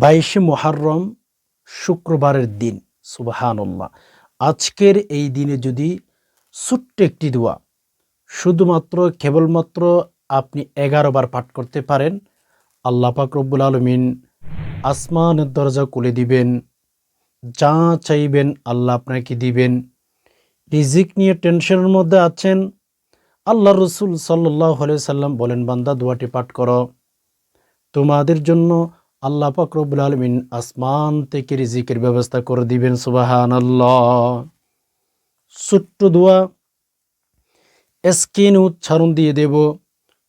বাইশে মোহারম শুক্রবারের দিন সুবাহান্লাহ আজকের এই দিনে যদি ছোট্ট একটি দোয়া, শুধুমাত্র, কেবলমাত্র আপনি এগারো বার পাঠ করতে পারেন, আল্লাহ রব্বুল আলমিন আসমানের দরজা খুলে দিবেন, যা চাইবেন আল্লাহ আপনাকে দিবেন। রিজিক নিয়ে টেনশনের মধ্যে আছেন, আল্লাহ রসুল সাল্লাহ সাল্লাম বলেন, বান্দা, দোয়াটি পাঠ করো। তোমাদের জন্য আল্লাহ পাক রব্বুল আলমিন আসমান থেকে রিজিকের ব্যবস্থা করে দিবেন সুবাহান ছোট্ট দোয়া, স্ক্রিন উচ্চারণ দিয়ে দেব।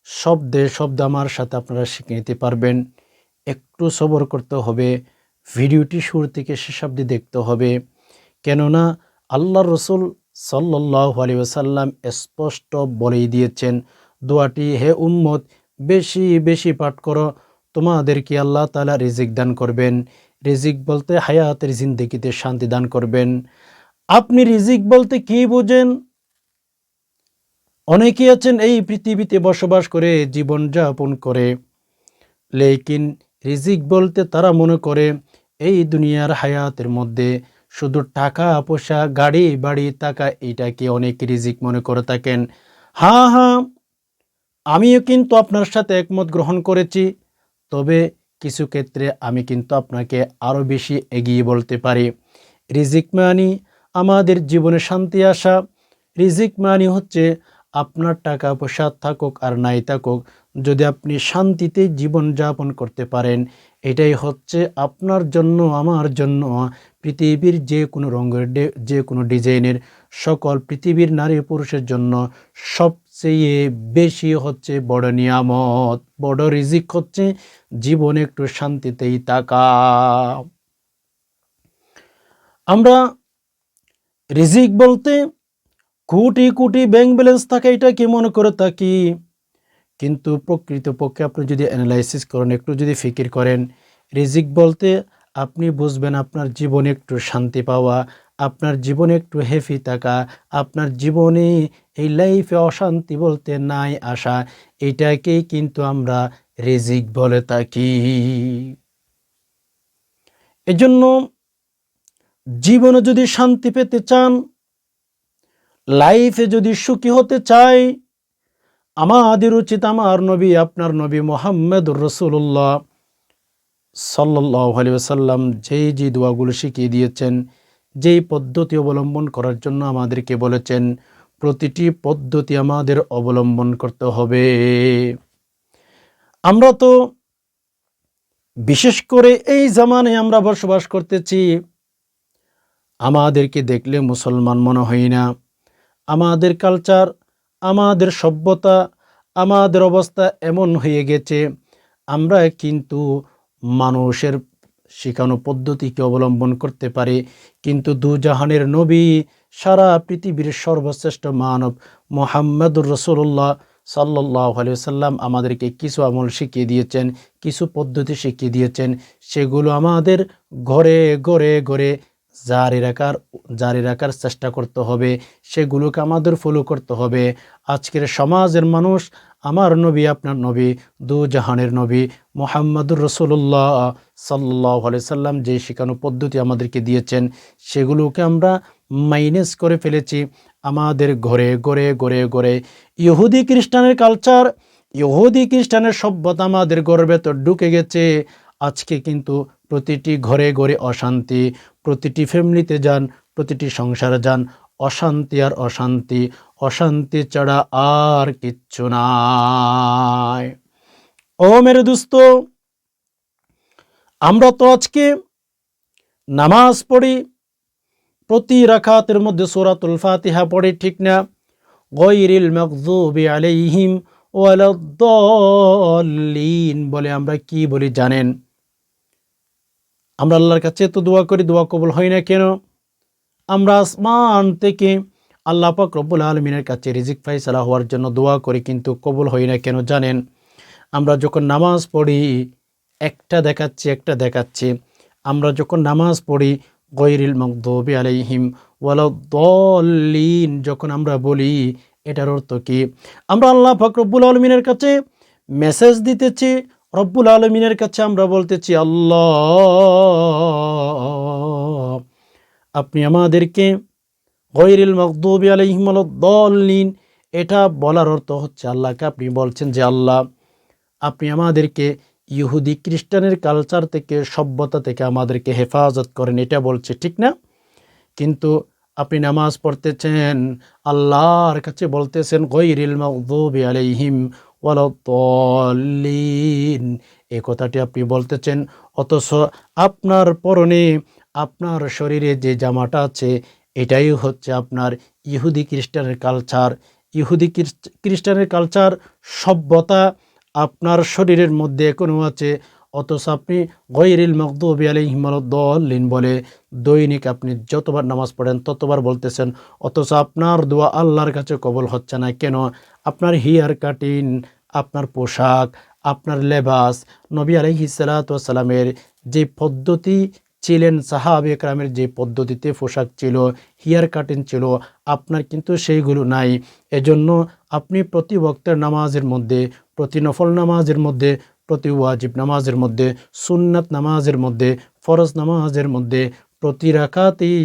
শব্দে শব্দ আমার সাথে আপনারা শিখে নিতে পারবেন। একটু সবর করতে হবে, ভিডিওটি শুরু থেকে শেষ অবধি দেখতে হবে। কেননা আল্লাহ রসুল সাল্লাহ আলী ওসাল্লাম স্পষ্ট বলেই দিয়েছেন, দোয়াটি, হে উম্মত, বেশি বেশি পাঠ করো তোমাদেরকে আল্লাহ তালা রিজিক দান করবেন। রিজিক বলতে হায়াতের জিন্দিগিতে শান্তি দান করবেন। আপনি রিজিক বলতে কি বোঝেন? অনেকে আছেন এই পৃথিবীতে বসবাস করে, জীবন যাপন করে। লেকিন রিজিক বলতে তারা মনে করে, এই দুনিয়ার হায়াতের মধ্যে শুধু টাকা, পয়সা, গাড়ি, বাড়ি, টাকা এইটাকে অনেক রিজিক মনে করে থাকেন। হ্যাঁ হ্যাঁ আমিও কিন্তু আপনার সাথে একমত গ্রহণ করেছি। তবে কিছু ক্ষেত্রে আমি কিন্তু আপনাকে আরও বেশি এগিয়ে বলতে পারি। রিজিক মানি, আমাদের জীবনে শান্তি আসা। রিজিক মানি হচ্ছে আপনার টাকা পয়সা থাকুক আর নাই থাকুক, যদি আপনি শান্তিতে জীবন যাপন করতে পারেন, এটাই হচ্ছে আপনার জন্য, আমার জন্য, পৃথিবীর যে কোনো রঙের যে কোনো ডিজাইনের সকল পৃথিবীর নারী পুরুষের জন্য সবচেয়ে বেশি হচ্ছে বড় নিয়ামত, বড় রিজিক হচ্ছে জীবন একটু শান্তিতেই থাকা। আমরা রিজিক বলতে কোটি কোটি ব্যাংক ব্যালেন্স থাকে, এটা কি মনে করে থাকি? কিন্তু প্রকৃতপক্ষে আপনি যদি অ্যানালাইসিস করেন, একটু যদি ফিকির করেন, রিজিক বলতে আপনি বুঝবেন আপনার জীবনে একটু শান্তি পাওয়া আপনার জীবনে একটু হেফি থাকা, আপনার জীবনে এই লাইফে অশান্তি বলতে নাই আসা, এটাকেই কিন্তু আমরা রিজিক বলে থাকি। এজন্য জীবনে যদি শান্তি পেতে চান লাইফে যদি সুখী হতে চাই, আমাদের উচিত আমার নবী, আপনার নবী মোহাম্মদ রসুল্লাহ সাল্লাহ সাল্লাম যেই যে দোয়াগুলো শিখিয়ে দিয়েছেন যেই পদ্ধতি অবলম্বন করার জন্য আমাদেরকে বলেছেন, প্রতিটি পদ্ধতি আমাদের অবলম্বন করতে হবে। আমরা তো বিশেষ করে এই জামানে আমরা বসবাস করতেছি। আমাদেরকে দেখলে মুসলমান মনে হয় না। আমাদের কালচার আমাদের সভ্যতা, আমাদের অবস্থা এমন হয়ে গেছে। আমরা কিন্তু মানুষের শেখানো পদ্ধতিকে অবলম্বন করতে পারে। কিন্তু দুজাহানের নবী সারা পৃথিবীর সর্বশ্রেষ্ঠ মানব মোহাম্মদুর রসুল্লাহ সাল্লাহ সাল্লাম আমাদেরকে কিছু আমল শিখিয়ে দিয়েছেন, কিছু পদ্ধতি শিখিয়ে দিয়েছেন। সেগুলো আমাদের ঘরে ঘরে ঘরে জারি রাখার জারি রাখার চেষ্টা করতে হবে। সেগুলোকে আমাদের ফলো করতে হবে। আজকের সমাজের মানুষ আমার নবী, আপনার নবী, দু জাহানের নবী মোহাম্মদুর রসুল্লাহ সাল্লাহ সাল্লাম যে শেখানো পদ্ধতি আমাদেরকে দিয়েছেন, সেগুলোকে আমরা মাইনাস করে ফেলেছি। আমাদের ঘরে ঘরে ঘরে ঘরে ইহুদি খ্রিস্টানের কালচার, ইহুদি খ্রিস্টানের সভ্যতা আমাদের ঘরের ভেতর ঢুকে গেছে। আজকে কিন্তু প্রতিটি ঘরে ঘরে অশান্তি, প্রতিটি ফ্যামিলিতে যান, প্রতিটি সংসারে যান অশান্তি আর অশান্তি অশান্তি ছাড়া আর কিচ্ছু নাই। ও মেরে দুস্ত, আমরা তো আজকে নামাজ পড়ি, প্রতি রাখাতের মধ্যে সোরাতুল ফাতিহা পড়ি, ঠিক না? গৈরিল মকজুবি আলাইহিম ওয়ালাদ্দাল্লিন বলে আমরা কি বলি জানেন? আমরা আল্লাহর কাছে তো দোয়া করি, দোয়া কবুল হয় না কেন? আমরা আসমান থেকে আল্লাহ পাক রব্বুল আলমিনের কাছে রিজিক ফাইসালা হওয়ার জন্য দোয়া করি, কিন্তু কবুল হই না, কেন জানেন? আমরা যখন নামাজ পড়ি, একটা দেখাচ্ছি একটা দেখাচ্ছি। আমরা যখন নামাজ পড়ি গৈরিল মকদবি আলাইহিম ওয়ালাদ্দলিন যখন আমরা বলি, এটার অর্থ কি? আমরা আল্লাহ পাক রব্বুল আলমিনের কাছে মেসেজ দিতেছি, রব্বুল আলমিনের কাছে আমরা বলতেছি, আল্লাহ আপনি আমাদেরকে গৈরিল মকদুবি আলহিমদ্দলিন এটা বলার অর্থ হচ্ছে আল্লাহকে আপনি বলছেন যে আল্লাহ, আপনি আমাদেরকে ইহুদি খ্রিস্টানের কালচার থেকে, সভ্যতা থেকে আমাদেরকে হেফাজত করেন, এটা বলছে, ঠিক না? কিন্তু আপনি নামাজ পড়তেছেন, আল্লাহর কাছে বলতেছেন গৈরিল মকদুবি আলাইহিম ওয়ালাদ্দলিন এই কথাটি আপনি বলতেছেন, অথচ আপনার পরনে আপনার শরীরে যে জামাটা আছে, এটাই হচ্ছে আপনার ইহুদি খ্রিস্টানের কালচার ইহুদি খ্রিস্টানের কালচার সভ্যতা আপনার শরীরের মধ্যে এখনও আছে, অথচ আপনি গৈরিল মকদুবি আলহিমদ্দলিন বলে দৈনিক আপনি যতবার নামাজ পড়েন ততবার বলতেছেন, অথচ আপনার দোয়া আল্লাহর কাছে কবল হচ্ছে না। কেন? আপনার হিয়ার কাটিং আপনার পোশাক, আপনার লেবাস, নবী আলহি সালাতামের যে পদ্ধতি ছিলেন সাহাবে একরামের যে পদ্ধতিতে পোশাক ছিল হিয়ার কাটিং ছিল, আপনার কিন্তু সেইগুলো নাই। এজন্য আপনি প্রতি বক্তের নামাজের মধ্যে, প্রতি নফল নামাজের মধ্যে, প্রতি ওয়াজিব নামাজের মধ্যে, সুন্নাত নামাজের মধ্যে, ফরজ নামাজের মধ্যে, প্রতি রাকাতেই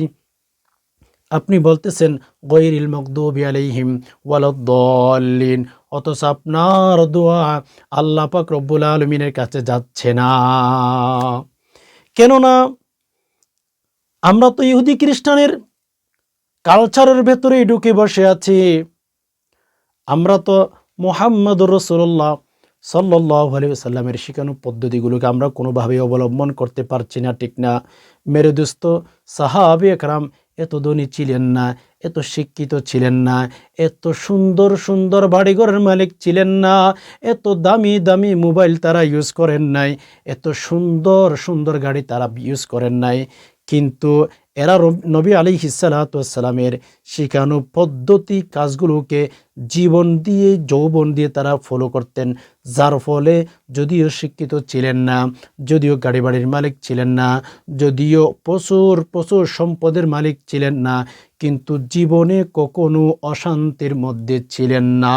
আপনি বলতেছেন গৈরিল মকদুবি আলাইহিম ওয়ালাদ্দলিন অথচ আপনার দোয়া আল্লাহ পাক রব্বুল আলমিনের কাছে যাচ্ছে না। কেননা আমরা তো ইহুদি খ্রিস্টানের কালচারের ভেতরেই ঢুকে বসে আছি। আমরা তো মোহাম্মদুর রসুল্লাহ সাল্লাহ শিখানো পদ্ধতিগুলোকে আমরা কোনোভাবেই অবলম্বন করতে পারছি না, ঠিক না। মেরুদুস্ত সাহাবি একরাম এত ধনী ছিলেন না, এত শিক্ষিত ছিলেন না, এত সুন্দর সুন্দর বাড়িঘরের মালিক ছিলেন না, এত দামি দামি মোবাইল তারা ইউজ করেন নাই, এত সুন্দর সুন্দর গাড়ি তারা ইউজ করেন নাই কিন্তু এরা নবী আলী হিসালাতামের শিখানো পদ্ধতি কাজগুলোকে জীবন দিয়ে, যৌবন দিয়ে তারা ফলো করতেন। যার ফলে যদিও শিক্ষিত ছিলেন না, যদিও গাড়ি বাড়ির মালিক ছিলেন না, যদিও প্রচুর প্রচুর সম্পদের মালিক ছিলেন না, কিন্তু জীবনে কখনো অশান্তির মধ্যে ছিলেন না।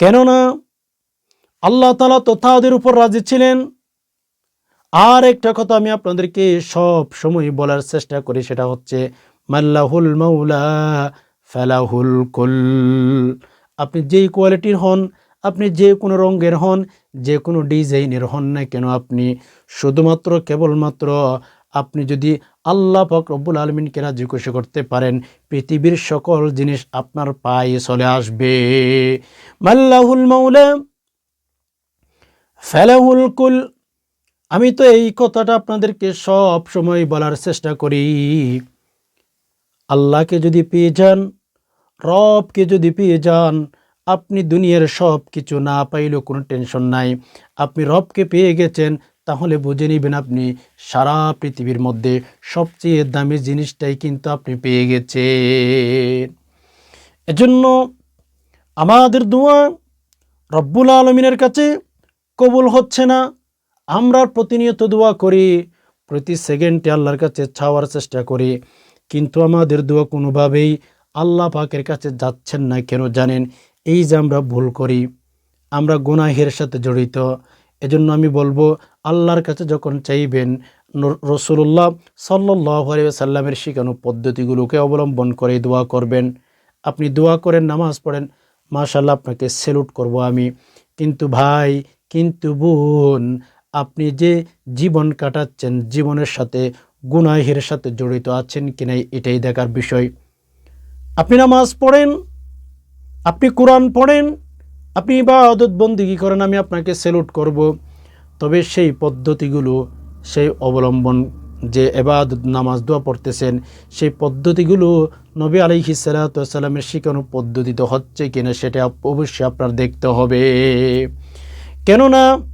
কেননা আল্লাহ তালা তো তাদের উপর রাজি ছিলেন। আর একটা কথা আমি আপনাদেরকে সব সময় বলার চেষ্টা করি, সেটা হচ্ছে মাল্লাহুল মাউলা ফালাহুল কুল। আপনি যেই কোয়ালিটির হন, আপনি যে কোনো রঙের হন, যে কোনো ডিজাইনের হন না কেন, আপনি শুধুমাত্র, কেবলমাত্র আপনি যদি আল্লাহ পাক রব্বুল আলমিনকে রাজি খুশি করতে পারেন, পৃথিবীর সকল জিনিস আপনার পায়ে চলে আসবে। মাল্লাহুল মাউলা ফালাহুল কুল। আমি তো এই কথাটা আপনাদেরকে সব সময় বলার চেষ্টা করি। আল্লাহকে যদি পেয়ে যান, রবকে যদি পেয়ে যান, আপনি দুনিয়ার সব কিছু না পাইলেও কোনো টেনশন নাই। আপনি রবকে পেয়ে গেছেন, তাহলে বুঝে নেবেন আপনি সারা পৃথিবীর মধ্যে সবচেয়ে দামি জিনিসটাই কিন্তু আপনি পেয়ে গেছেন। এজন্য আমাদের দোয়া রব্বুল আলমিনের কাছে কবুল হচ্ছে না। আমরা প্রতিনিয়ত দোয়া করি, প্রতি সেকেন্ডে আল্লাহর কাছে ছাওয়ার চেষ্টা করি। কিন্তু আমাদের দোয়া কোনোভাবেই আল্লাহ পাকের কাছে যাচ্ছেন না কেন জানেন? এই যে আমরা ভুল করি, আমরা গুনাহের সাথে জড়িত, এজন্য আমি বলব, আল্লাহর কাছে যখন চাইবেন রসুল্লাহ সাল্লাহ সাল্লামের শিখানো পদ্ধতিগুলোকে অবলম্বন করে দোয়া করবেন। আপনি দোয়া করেন, নামাজ পড়েন মাশাল্লাহ আপনাকে সেলুট করব আমি। কিন্তু ভাই, কিন্তু বোন আপনি যে জীবন কাটাচ্ছেন, জীবনের সাথে, গুনাহের সাথে জড়িত আছেন কিনা এটাই দেখার বিষয়। আপনি নামাজ পড়েন, আপনি কোরআন পড়েন, আপনি ইবাদত বন্দিগি করেন, আমি আপনাকে সেলুট করব। তবে সেই পদ্ধতিগুলো, সেই অবলম্বন যে এবাদত নামাজ, দোয়া পড়তেছেন, সেই পদ্ধতিগুলো নবী আলিহি সালাতামের শিখানো পদ্ধতিতে হচ্ছে কিনা সেটা অবশ্যই আপনার দেখতে হবে। কেননা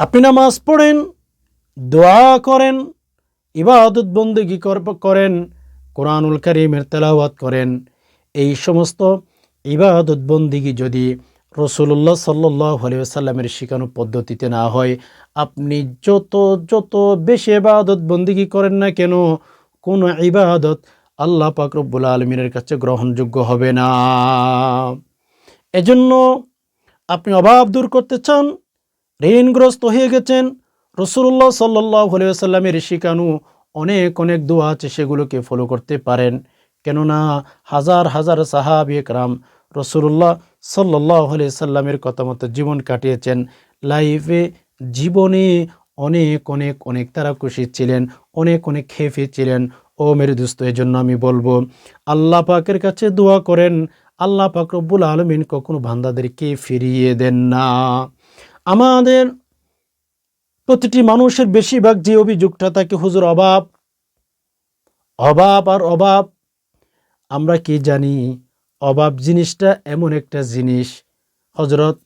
আপনি নামাজ পড়েন, দোয়া করেন, ইবাদত বন্দেগি করেন, কোরআনুল করিমের তেলাওয়াত করেন, এই সমস্ত ইবাদত বন্দিগি যদি রসুল্লাহ সাল্লাহ আলিয়াল্লামের পদ্ধতিতে না হয়, আপনি যত যত বেশি ইবাদত বন্দিগি করেন না কেন, কোনো ইবাদত আল্লাহ পাক রব্বুল আলমিনের কাছে গ্রহণযোগ্য হবে না। এজন্য আপনি অভাব দূর করতে চান ঋণগ্রস্ত হয়ে গেছেন। রসুল্লাহ সাল্লাহ সাল্লামের শিকানু অনেক অনেক দোয়া আছে সেগুলোকে ফলো করতে পারেন। কেননা হাজার হাজার সাহাবি একরাম রসুল্লাহ সাল্লাহ সাল্লামের কথা মতো জীবন কাটিয়েছেন। লাইফে জীবনে অনেক অনেক অনেক তারা খুশি ছিলেন, অনেক অনেক খেফে ছিলেন। ও মেরে দুস্ত এই জন্য আমি বলব, আল্লাহ পাকের কাছে দোয়া করেন। আল্লাহ পাক রব্বুল আলমিন কখনো বান্দাদেরকে ফিরিয়ে দেন না। আমাদের প্রতিটি মানুষের বেশিরভাগ যে অভিযোগটা থাকে হুজুর অভাব অভাব আর অভাব, আমরা কি জানি? অভাব জিনিসটা এমন একটা জিনিস। হজরত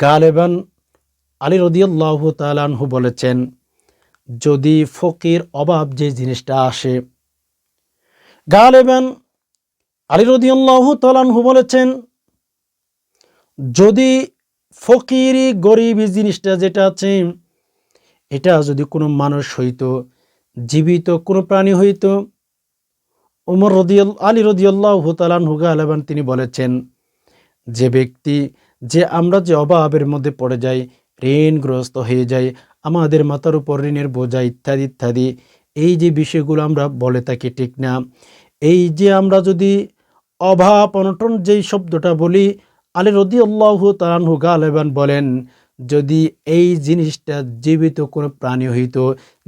গালেবান আলী রদিয়াল্লাহ তালানহু বলেছেন, যদি ফকির অভাব যে জিনিসটা আসে। গালেবান আলী রদিয়াল্লাহ তালানহু বলেছেন, যদি ফকিরি, গরিবী জিনিসটা যেটা আছে, এটা যদি কোনো মানুষ হইতো, জীবিত কোনো প্রাণী হইতো, উমর রদিয়াল, আলী রদিয়াল্লাহ হুগা গালেবান তিনি বলেছেন, যে ব্যক্তি, যে আমরা যে অভাবের মধ্যে পড়ে যাই, ঋণগ্রস্ত হয়ে যাই, আমাদের মাথার উপর ঋণের বোঝা ইত্যাদি ইত্যাদি, এই যে বিষয়গুলো আমরা বলে থাকি ঠিক না, এই যে আমরা যদি অভাব অনটন যেই শব্দটা বলি আলী রদি আল্লাহ তালানহু গালেবান বলেন, যদি এই জিনিসটা জীবিত কোনো প্রাণী হইতো,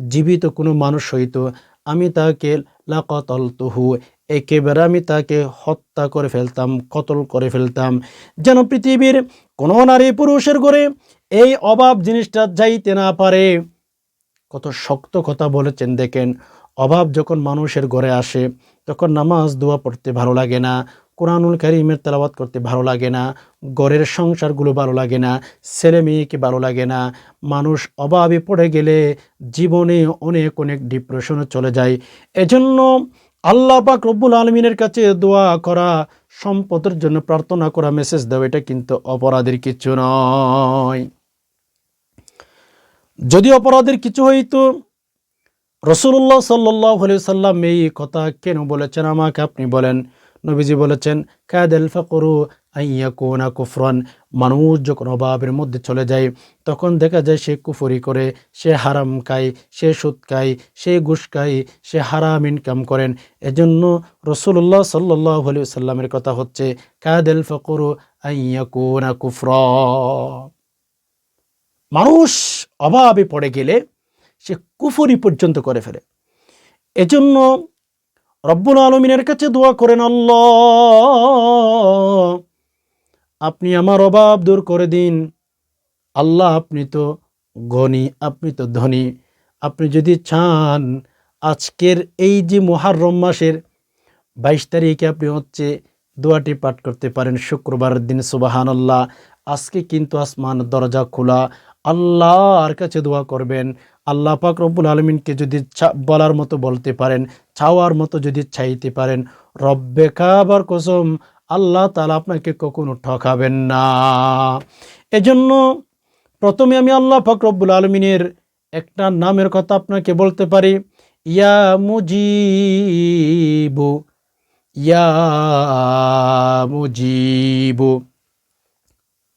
জীবিত কোনো মানুষ হইতো, আমি তাকে লাকতল তহু একেবারে আমি তাকে হত্যা করে ফেলতাম, কতল করে ফেলতাম। যেন পৃথিবীর কোনো নারী পুরুষের ঘরে এই অভাব জিনিসটা যাইতে না পারে। কত শক্ত কথা বলেছেন, দেখেন। অভাব যখন মানুষের ঘরে আসে, তখন নামাজ, দোয়া পড়তে ভালো লাগে না। কোরআনুল কারিমের তেলাবাত করতে ভালো লাগে না, ঘরের সংসারগুলো ভালো লাগে না, ছেলে মেয়েকে ভালো লাগে না, মানুষ অভাবে পড়ে গেলে জীবনে অনেক অনেক ডিপ্রেশনে চলে যায়। এজন্য আল্লাহ পাক রব্বুল আলমিনের কাছে দোয়া করা, সম্পদের জন্য প্রার্থনা করা মেসেজ দেওয়া এটা কিন্তু অপরাধের কিছু নয়। যদি অপরাধের কিছু হইতো, রসুল্লাহ সাল্লাহ সাল্লাম এই কথা কেন বলেছেন? আমাকে আপনি বলেন। নবীজি বলেছেন, কাদেল ফকরু আইয়া কোনা কুফরন। মানুষ যখন অভাবের মধ্যে চলে যায়, তখন দেখা যায় সে কুফরি করে, সে হারাম খায়, সে সুদ খায়, সে ঘুষ খায়, সে হারাম ইনকাম করেন। এজন্য রসুল্লাহ সাল্লাহ সাল্লামের কথা হচ্ছে, কাদেল ফকরু আইয়া কোনা কুফর। মানুষ অভাবে পড়ে গেলে সে কুফরি পর্যন্ত করে ফেলে। এজন্য রব্বুল আলমিনের কাছে দোয়া করেন, আল্লাহ, আপনি আমার অভাব দূর করে দিন। আল্লাহ, আপনি তো গনি, আপনি তো ধনী। আপনি যদি চান আজকের এই যে মহারম মাসের বাইশ তারিখে আপনি হচ্ছে দোয়াটি পাঠ করতে পারেন শুক্রবারের দিন সুবাহান আল্লাহ আজকে কিন্তু আসমান দরজা খোলা। আল্লাহর কাছে দোয়া করবেন আল্লাহ পাক রব্বুল আলমিনকে যদি বলার মতো বলতে পারেন, চাওয়ার মতো যদি চাইতে পারেন রব্বে খাবার কসম, আল্লাহ তালা আপনাকে কখনো ঠকাবেন না। এজন্য প্রথমে আমি আল্লাহ পাক রব্বুল আলমিনের একটা নামের কথা আপনাকে বলতে পারি। ইয়া মুজিবু ইয়া মুজিবু।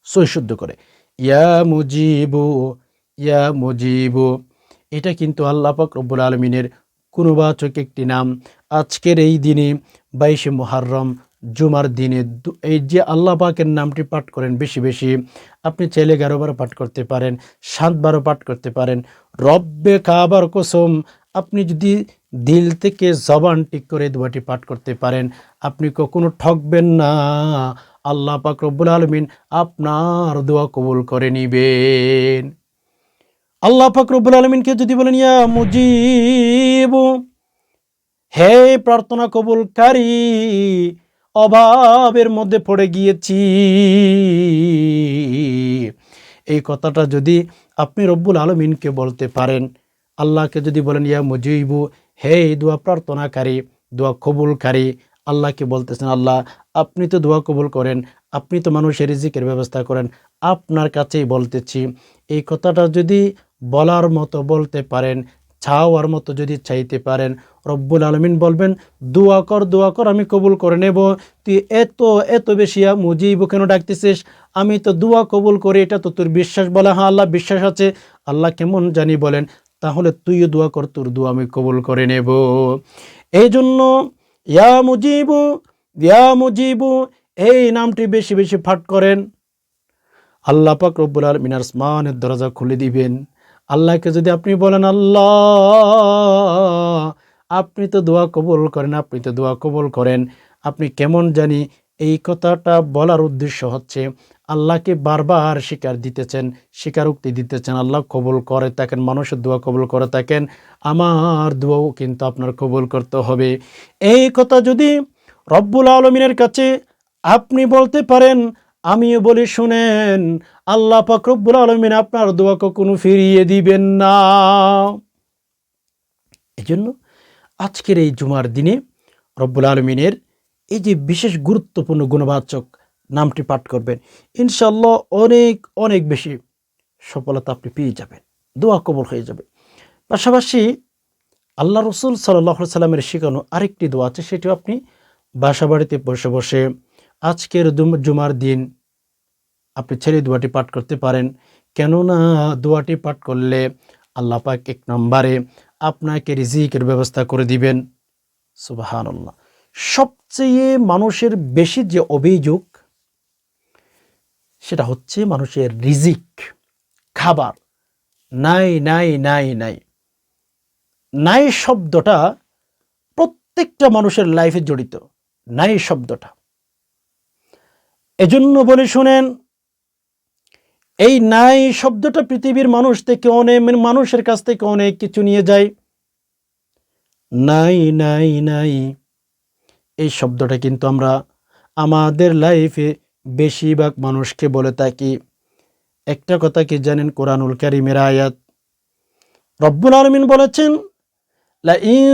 সই শুদ্ধ করে। ইয়া মুজিবু ইয়া মুজিবু। এটা কিন্তু আল্লাহ পাক রব্বুল আলমিনের কোনোবাচক একটি নাম। আজকের এই দিনে বাইশে মোহারম জুমার দিনে এই যে আল্লাহ পাকের নামটি পাঠ করেন বেশি বেশি, আপনি চাইলে এগারোবার পাঠ করতে পারেন সাতবারও পাঠ করতে পারেন। রব্বে কাবার কসম, আপনি যদি দিল থেকে জবান ঠিক করে দোয়াটি পাঠ করতে পারেন, আপনি কখনো ঠকবেন না। আল্লাহ পাক রব্বুল আলমিন আপনার দোয়া কবুল করে নিবেন। আল্লাহ ফাকরুবুল আলমিনকে যদি বলেন, ইয়া মুজিব, হে প্রার্থনা কবুলকারী, অভাবের মধ্যে পড়ে গিয়েছি। এই কথাটা যদি আপনি রব্বুল আলমিনকে বলতে পারেন, আল্লাহকে যদি বলেন, ইয়া মুজিবু, হে দোয়া প্রার্থনাকারী, দোয়া কবুলকারী আল্লাহকে বলতেছেন, আল্লাহ, আপনি তো দোয়া কবুল করেন, আপনি তো মানুষের রিজিকের ব্যবস্থা করেন, আপনার কাছেই বলতেছি। এই কথাটা যদি বলার মতো বলতে পারেন চাওয়ার মতো যদি চাইতে পারেন, রব্বুল আলমিন বলবেন, দোয়া কর দোয়া কর, আমি কবুল করে নেব। তুই এত এত বেশি মুজিব কেন ডাকতেছিস? আমি তো দোয়া কবুল করি, এটা তো তোর বিশ্বাস বলে। হ্যাঁ আল্লাহ বিশ্বাস আছে। আল্লাহ কেমন জানি বলেন, তাহলে তুইও দোয়া কর, তোর দোয়া আমি কবুল করে নেব। এই জন্য ইয়া মুজিবু ইয়া মুজিবু, এই নামটি বেশি বেশি ফাট করেন। আল্লাহ পাক রব্বুল আলমিন আসমানের দরজা খুলে দিবেন। আল্লাহকে যদি আপনি বলেন, আল্লাহ, আপনি তো দোয়া কবুল করেন, আপনি তো দোয়া কবুল করেন। আপনি কেমন জানি এই কথাটা বলার উদ্দেশ্য হচ্ছে, আল্লাহকে বারবার স্বীকার দিতেছেন, স্বীকারোক্তি দিতেছেন, আল্লাহ কবুল করে থাকেন, মানুষের দোয়া কবুল করে থাকেন, আমার দোয়াও কিন্তু আপনার কবুল করতে হবে। এই কথা যদি রব্বুল আলমিনের কাছে আপনি বলতে পারেন আমিও বলি, শুনেন, আল্লাহ পাক রব্বুল আলমিন আপনার দোয়া কখনো ফিরিয়ে দিবেন না। এই জন্য আজকের এই জুমার দিনে রব্বুল আলমিনের এই যে বিশেষ গুরুত্বপূর্ণ গুণবাচক নামটি পাঠ করবেন ইনশাল্লাহ অনেক অনেক বেশি সফলতা আপনি পেয়ে যাবেন, দোয়া কবল হয়ে যাবে। পাশাপাশি আল্লাহ রসুল সাল্লাহ সাল্লামের শেখানো আরেকটি দোয়া আছে, সেটিও আপনি বাসা বাড়িতে বসে বসে আজকের জুমার দিন আপনি ছেড়ে দোয়াটি পাঠ করতে পারেন। কেননা দোয়াটি পাঠ করলে আল্লাহ পাক এক নম্বরে আপনাকে রিজিকের ব্যবস্থা করে দিবেন। সুবাহান আল্লাহ সবচেয়ে মানুষের বেশি যে অভিযোগ, সেটা হচ্ছে মানুষের রিজিক। খাবার। নাই নাই নাই নাই। নাই শব্দটা প্রত্যেকটা মানুষের লাইফে জড়িত। নাই শব্দটা। এজন্য বলে শুনেন, এই নাই শব্দটা পৃথিবীর মানুষ থেকে অনেক মানুষের কাছ থেকে অনেক কিছু নিয়ে যায়। নাই নাই নাই, এই শব্দটা কিন্তু আমরা আমাদের লাইফে বেশিরভাগ মানুষকে বলে থাকি। একটা কথা কি জানেন কোরআনুল কারিমের আয়াত? রব্বুল আলমিন বলেছেন, লা ইন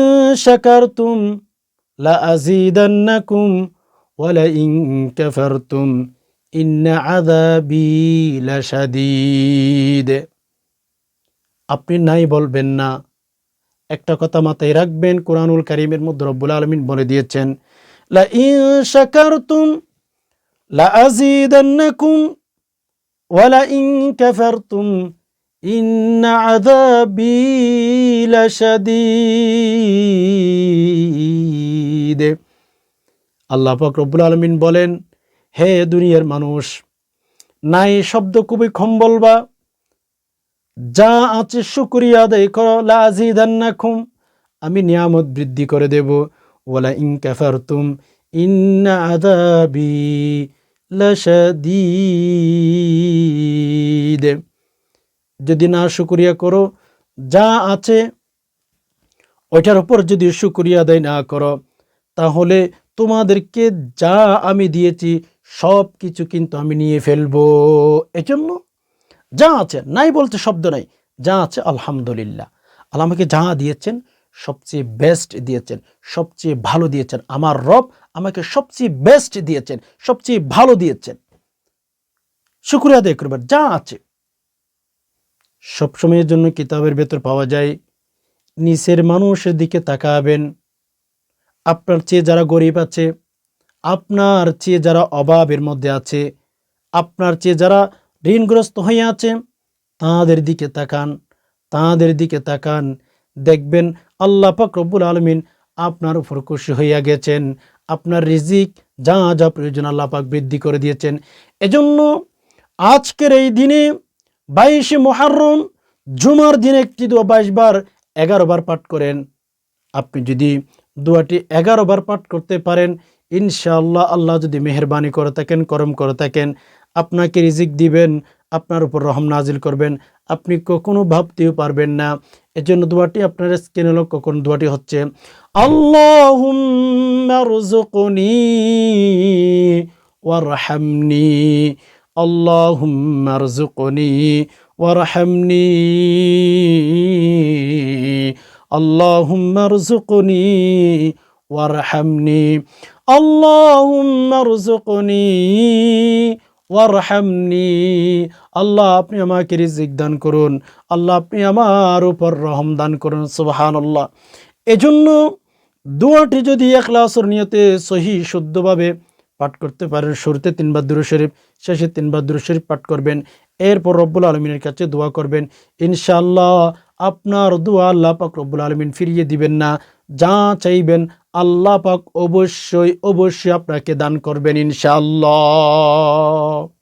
শাকারতুম লা আযীদান্নাকুম ইন কাফারতুম ইন্না আযাবি লাশাদীদ আপনি নাই বলবেন না। একটা কথা মাথায় রাখবেন, কোরআনুল কারিমের মধ্যে রব্বুল আলমিন বলে দিয়েছেন লা ইন শাকারতুম লা আযীদান্নাকুম ওয়া লা ইন কাফারতুম ইন্না আযাবি লাশাদীদ। আল্লাহ পাক রব্বুল আলমিন বলেন, হে দুনিয়ার মানুষ, নাই শব্দ খুবই কম বলবা। যা আছে শুকরিয়া আদায় করো লাজিদান্নাকুম আমি নিয়ামত বৃদ্ধি করে দেব। ওয়ালা ইন কাফারতুম, ইন্না আযাবি লাশাদীদ। যদি না শুকরিয়া করো, যা আছে, ওইটার উপর যদি শুকরিয়া আদায় না করো, তাহলে তোমাদেরকে যা আমি দিয়েছি, সব কিছু কিন্তু আমি নিয়ে ফেলব। এজন্য যা আছে, নাই বলতে শব্দ নাই, যা আছে আলহামদুলিল্লাহ। আল্লাহ আমাকে যা দিয়েছেন, সবচেয়ে বেস্ট দিয়েছেন, সবচেয়ে ভালো দিয়েছেন। আমার রব আমাকে সবচেয়ে বেস্ট দিয়েছেন, সবচেয়ে ভালো দিয়েছেন। শুক্রিয়া আদায় করবেন, যা আছে। সবসময়ের জন্য কিতাবের ভেতর পাওয়া যায়, নিচের মানুষের দিকে তাকাবেন আপনার চেয়ে যারা গরিব আছে, আপনার চেয়ে যারা অভাবের মধ্যে আছে, আপনার চেয়ে যারা ঋণগ্রস্ত হয়ে আছে, তাঁদের দিকে তাকান, তাঁদের দিকে তাকান। দেখবেন আল্লাহ রব্বুল আলমিন আপনার উপর খুশি হইয়া গেছেন। আপনার রিজিক, যা যা প্রয়োজন আল্লাহ পাক বৃদ্ধি করে দিয়েছেন। এজন্য আজকের এই দিনে বাইশে মহারম জুমার দিনে একটি দোয়া বাইশ বার এগারো বার পাঠ করেন। আপনি যদি দোয়াটি এগারো বার পাঠ করতে পারেন। ইনশাআল্লাহ আল্লাহ যদি মেহরবানি করে থাকেন, করম করে থাকেন, আপনাকে রিজিক দিবেন, আপনার উপর রহম নাজিল করবেন, আপনি কখনো ভাবতেও পারবেন না। এজন্য দোয়াটি আপনার স্ক্রিনে হলো, কখন দোয়াটি হচ্ছে? আল্লাহুম্মা রুযুকনি ওয়ারহামনি ওয়ারহামনি। আল্লাহুম্মা রুযুকনি ওয়ারহামনি আল্লাহুম্মা রুযুকনি وارحمني আল্লাহ আপনি আমাকে রিজিক দান করুন আল্লাহ আপনি আমার উপর রহম দান করুন সুবাহান আল্লাহ এজন্য দোয়াটি যদি এখলাসর নিয়তে সহি শুদ্ধভাবে পাঠ করতে পারেন শুরুতে তিনবার দুরু শরীফ শেষে তিনবার দুরু শরীফ পাঠ করবেন এরপর রব্বুল আলমিনের কাছে দোয়া করবেন ইনশাআল্লাহ আপনার দোয়া আল্লাহ পাক রব্বুল আলমিন ফিরিয়ে দিবেন না। যা চাইবেন আল্লাহ পাক অবশ্যই অবশ্যই আপনাকে দান করবেন ইনশাআল্লাহ।